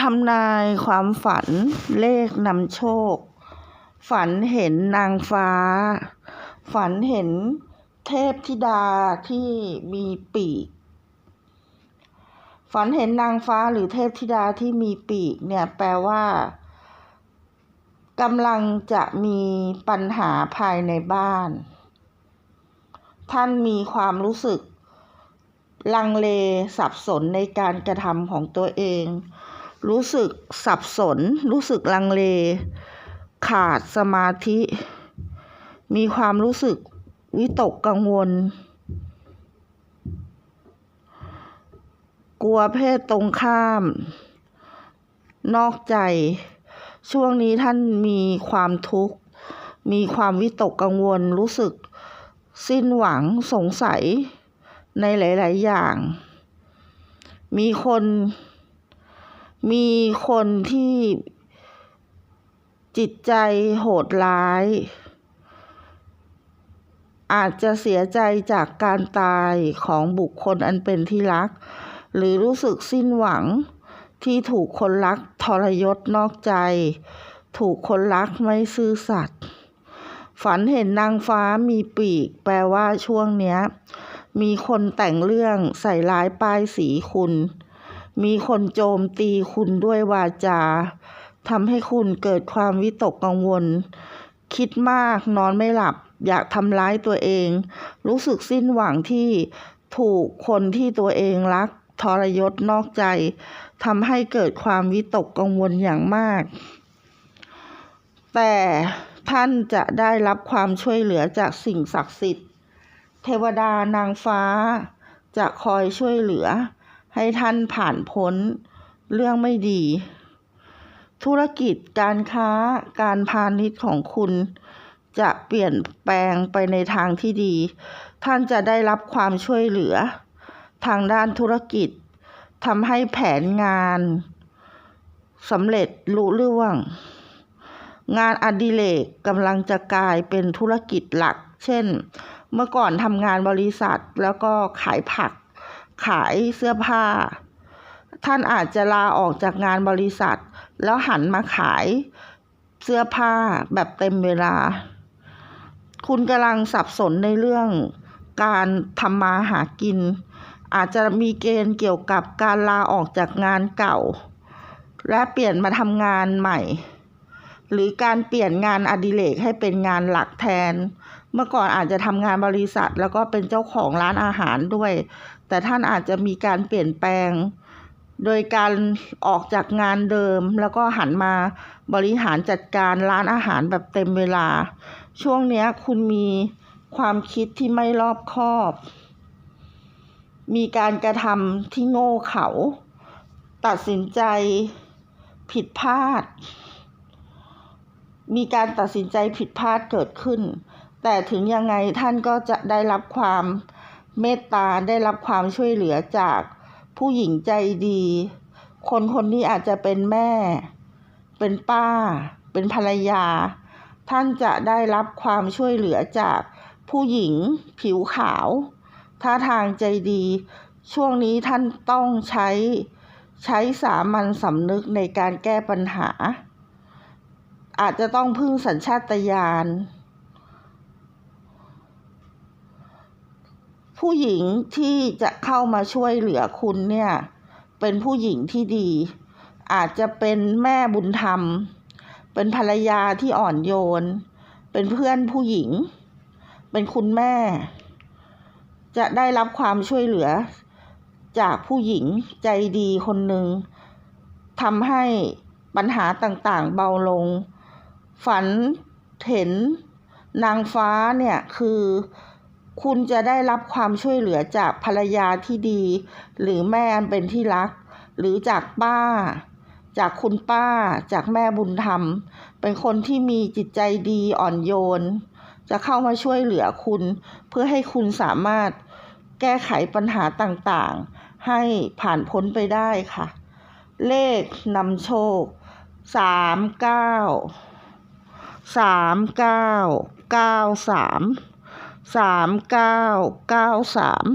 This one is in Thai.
ทำนายความฝันเลขนำโชค ฝันเห็นนางฟ้า ฝันเห็นเทพธิดาที่มีปีก ฝันเห็นนางฟ้าหรือเทพธิดาที่มีปีกเนี่ยแปลว่ากำลังจะมีปัญหาภายในบ้าน ท่านมีความรู้สึกลังเลสับสนในการกระทำของตัวเอง รู้สึกสับสน รู้สึกลังเล ขาดสมาธิ มีความรู้สึกวิตกกังวล กลัวเพศตรงข้าม นอกใจ ช่วงนี้ท่านมีความทุกข์ มีความวิตกกังวล รู้สึกสิ้นหวังสงสัยในหลาย ๆ อย่าง มีคน มีคนที่จิตใจโหดร้าย อาจจะเสียใจจากการตายของบุคคลอันเป็นที่รัก หรือรู้สึกสิ้นหวังที่ถูกคนรักทรยศนอกใจ ถูกคนรักไม่ซื่อสัตย์ฝันเห็นนางฟ้ามีปีก แปลว่าช่วงเนี้ย มีคนแต่งเรื่องใส่ร้ายป้ายสีคุณ มีคนโจมตีคุณด้วยวาจาทำให้คุณเกิดความวิตกกังวล คิดมากนอนไม่หลับ อยากทำร้ายตัวเอง รู้สึกสิ้นหวังที่ถูกคนที่ตัวเองรัก ทรยศนอกใจทำให้เกิดความวิตกกังวลอย่างมาก แต่ท่านจะได้รับความช่วยเหลือจากสิ่งศักดิ์สิทธิ์ เทวดานางฟ้า จะคอยช่วยเหลือ ให้ท่านผ่านพ้นเรื่องไม่ดี ธุรกิจการค้าการพาณิชย์ของคุณจะเปลี่ยนแปลงไปในทางที่ดี ท่านจะได้รับความช่วยเหลือ ทางด้านธุรกิจทำให้แผนงานสำเร็จลุล่วง งานอดิเรกกำลังจะกลายเป็นธุรกิจหลัก เช่น เมื่อก่อนทำงานบริษัทแล้วก็ขายผัก ขายเสื้อผ้า ท่านอาจจะลาออกจากงานบริษัท แล้วหันมาขายเสื้อผ้าแบบเต็มเวลา คุณกำลังสับสนในเรื่องการทำมาหากิน อาจจะมีเกณฑ์เกี่ยวกับการลาออกจากงานเก่า และเปลี่ยนมาทำงานใหม่ หรือการเปลี่ยนงานอดิเรกให้เป็นงานหลักแทน เมื่อก่อนอาจจะทำงานบริษัท แล้วก็เป็นเจ้าของร้านอาหารด้วย แต่ท่านอาจจะมีการเปลี่ยนแปลง โดยการออกจากงานเดิม แล้วก็หันมาบริหารจัดการร้านอาหารแบบเต็มเวลา ช่วงนี้คุณมีความคิดที่ไม่รอบคอบ มีการกระทำที่โง่เขลาตัดสินใจผิดพลาด มีการตัดสินใจผิดพลาดเกิดขึ้น แต่ถึงยังไงท่านก็จะได้รับความ เมตตาได้รับความช่วยเหลือจากผู้หญิงใจดี คนคนนี้อาจจะเป็นแม่ เป็นป้า เป็นภรรยา ท่านจะได้รับความช่วยเหลือจากผู้หญิงผิวขาวท่าทางใจดี ช่วงนี้ท่านต้องใช้ใช้สามัญสำนึกในการแก้ปัญหา อาจจะต้องพึ่งสัญชาตญาณ ผู้หญิงที่จะเข้ามาช่วยเหลือคุณเนี่ย เป็นผู้หญิงที่ดี อาจจะเป็นแม่บุญธรรม เป็นภรรยาที่อ่อนโยน เป็นเพื่อนผู้หญิง เป็นคุณแม่ จะได้รับความช่วยเหลือ จากผู้หญิงใจดีคนหนึ่งทำให้ปัญหาต่างๆเบาลง ฝันเห็นนางฟ้าเนี่ยคือ คุณจะได้รับความช่วยเหลือจากภรรยาที่ดี หรือแม่อันเป็นที่รัก หรือจากป้า จากคุณป้า จากแม่บุญธรรม เป็นคนที่มีจิตใจดีอ่อนโยน จะเข้ามาช่วยเหลือคุณ เพื่อให้คุณสามารถแก้ไขปัญหาต่างๆ ให้ผ่านพ้นไปได้ค่ะ เลขนำโชคสามเก้าสามเก้าเก้าสาม สามเก้าเก้าสาม